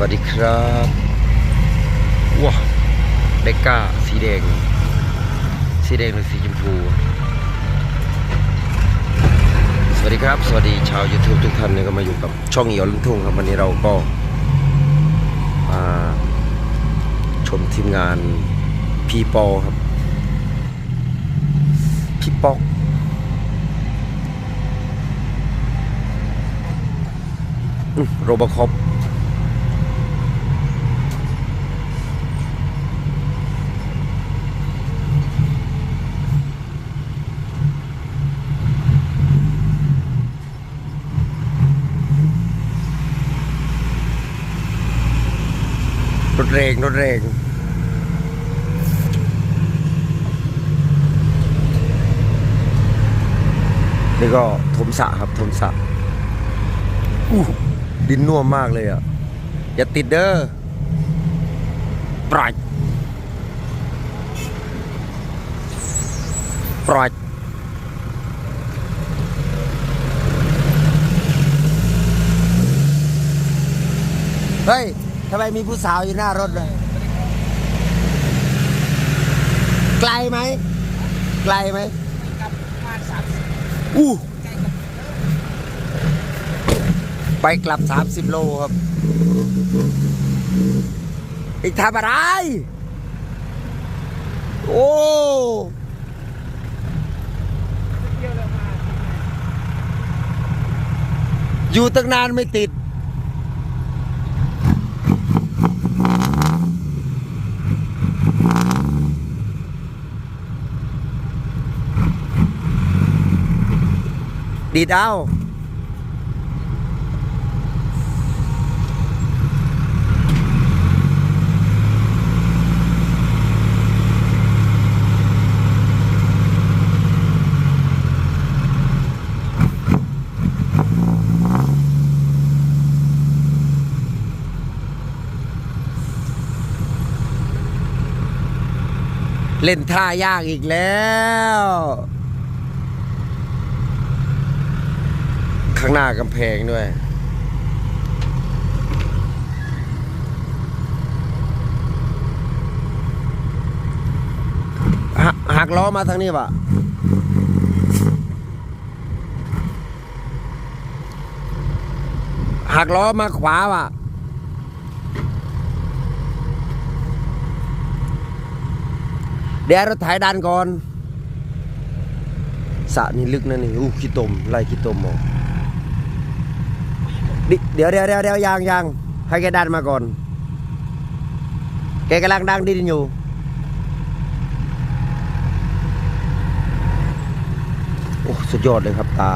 วัสดีครับว้าเดก้าสีแดง สีแดงหรือสีชมพู สวัสดีครับ สวัสดีชาว YouTube ทุกท่านเนี่ยก็มาอยู่กับช่องเอียวลุงทุ่งครับวันนี้เราก็มาชมทีมงานพีปอครับพี่ป๊อกโรบคอป รถเรงรถเรงนี่ก็ทมสระครับทมสระอู้ดินน่วมมากเลยอะ อย่าติดเด้อปล่อยปล่อยเฮ้ยำไมมีผู้สาวอยู่หน้ารถเลยไกลไหมไกลไหมกับประมาณสามสิบอู้ไปกลับ 30 โลครับ อีกทำอะไร โอ้ยอยู่ตั้งนานไม่ติด ดีด เล่นท่ายากอีกแล้ว ข้างหน้ากำแพงด้วย หักหักล้อมาทางนี้ปะหักล้อมาขวาปะ เดี๋ยวเราถ่ายดันก่อนสระนี่ลึกนะนี่อู้ขี้ตมไล่ขี้ตมออกดิเดี๋ยวเดี๋ยวเดี๋ยวเดี๋ยวยางยางให้แกดันมาก่อน แกกำลังดังดินอยู่โอ้สุดยอดเลยครับตา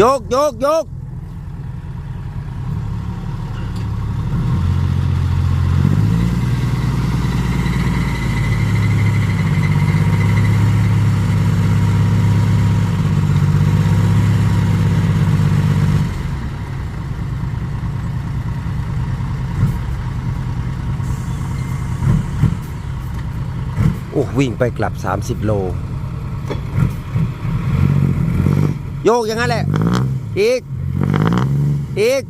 ยกยกยกโอ้วิ่งไปกลับ 30 โล โยกอย่างนั้นแหละ อีก อีก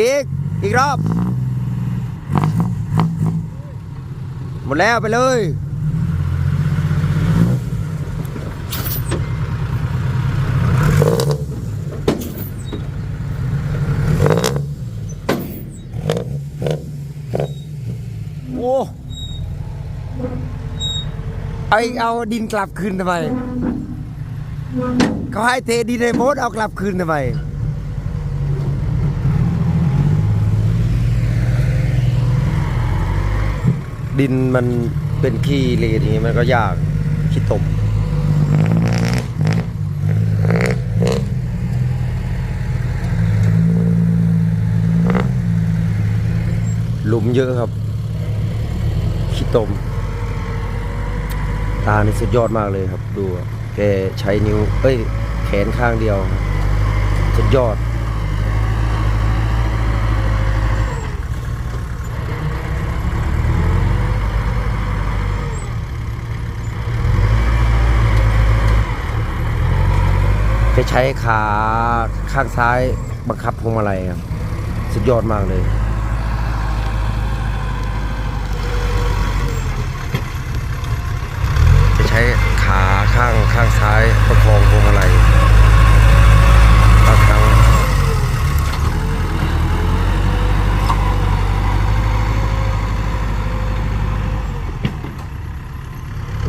อีก อีกรอบ หมดแล้วไปเลย โอ้ไอเอาดินกลับคืนทำไม เขาให้เทดินในโบสเอากลับคืนทำไมดินมันเป็นขี้เลนอย่างนี้มันก็ยากขี้ตมหลุมเยอะครับขี้ตม ตานี่สุดยอดมากเลยครับดู แกใช้นิ้วเอ้ยแขนข้างเดียว สุดยอด แกใช้ขาข้างซ้ายบังคับพวงมาลัยครับ สุดยอดมากเลย จะใช้ ขาข้างข้างซ้ายประคองพวงมาลัยบางครั้ง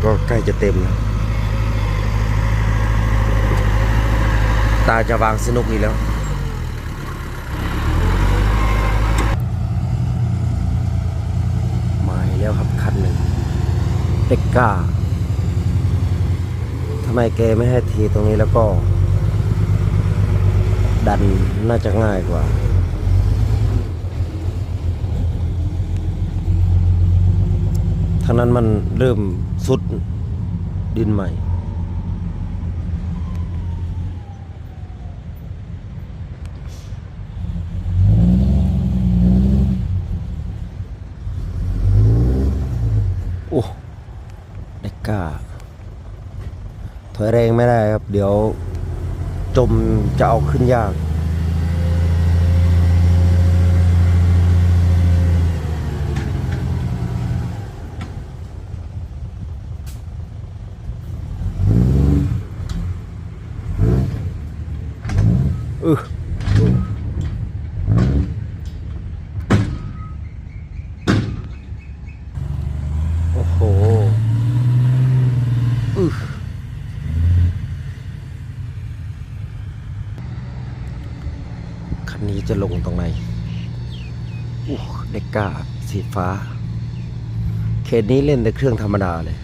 ก็ใกล้จะเต็มแล้วตาจะวางสนุกอีกแล้วมาแล้วครับคันหนึ่งเด็กก้า ไมแกไม่ให้ทีตรงนี้แล้วก็ ดันน่าจะง่ายกว่าทางนั้นมันเริ่มสุดดินใหม่ โอ้เด็กก้า ถอยแรงไม่ได้ครับ เดี๋ยวจมจะเอาขึ้นยาก อือโอ้โห อือ คั นนี้จะลงตรงไหนอู้เด็กกาสีฟ้า เขตนี้เล่นแต่เครื่องธรรมดาเลย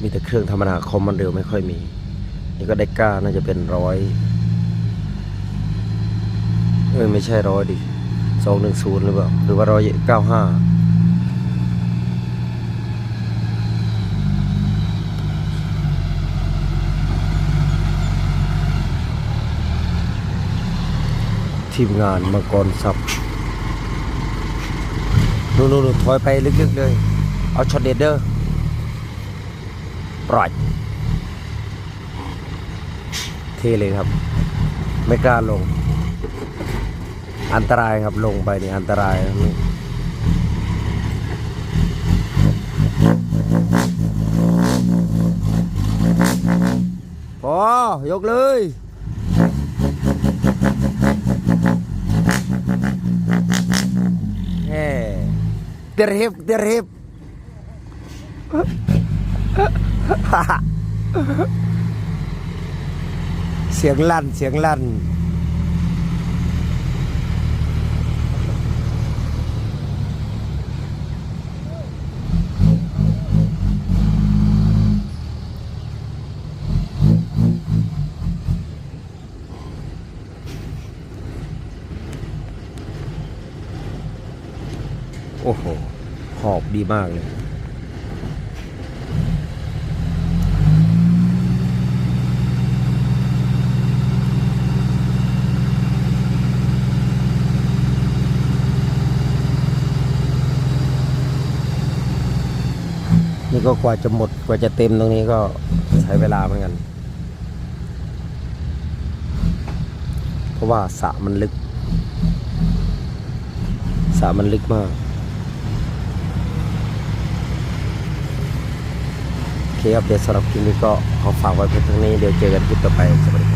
มีแต่เครื่องธรรมดาคอมมันเร็วไม่ค่อยมี นี่ก็เด็กกาน่าจะเป็นร้อยเอ้ยไม่ใช่ร้อยดิสองหนึ่งศูนย์หรือเปล่า หรือว่าร้อยเก้าห้า ทีมงานมังกรซับนู่นนู่นถอยไปลึกๆเลย เอาช็อตเด็ดเดอร์ปล่อยเทเลยครับ ไม่กล้าลง อันตรายครับลงไปนี่อันตรายนี่พอยกเลย แฮ่เตริบเตริบเสียงลั่น เสียงลั่น โอ้โห หอบ ดีมากเลย นี่ก็กว่าจะหมดกว่าจะเต็มตรงนี้ก็ใช้เวลาเหมือนกัน เพราะว่าสระมันลึกสระมันลึกมาก โอเคครับเดี๋ยวสำหรับคลิปนี้ก็ขอฝากไว้เพียงเท่านี้เดี๋ยวเจอกันคลิปต่อไปสวัสดี